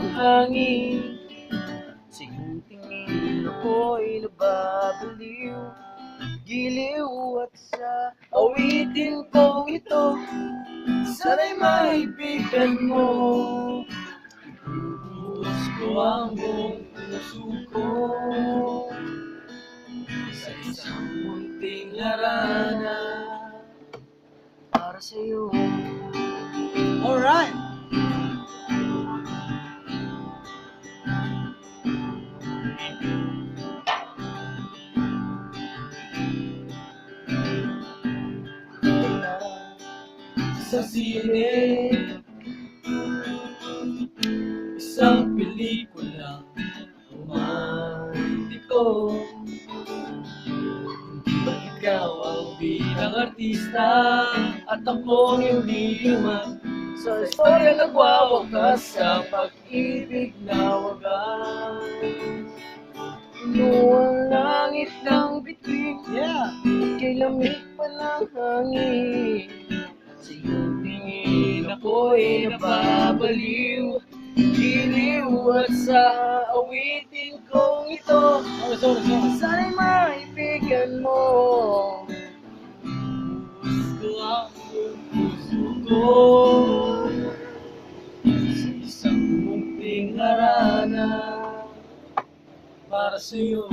ng hangin. Sa iyong tingin ako'y nababaliw Giliw at sa awitin kong ito Sana'y maibigan mo. Buhos ko ang buong puso ko Sa isang munting harana Para sa'yo sa sine. Isang pelikula romantiko Hindi ba ikaw ang bilang artista At ako yung liman Sa istorya nagwawakas sa pag-ibig na wagas. Puno ang langit ng bituin Yeah! Kay lamig pa ng hangin iyong ako'y nababaliw Giliw at sa awitin kong ito. Sana'y maibigan mo. Gusto ang puso ko. Sa isang munting harana Para sa'yo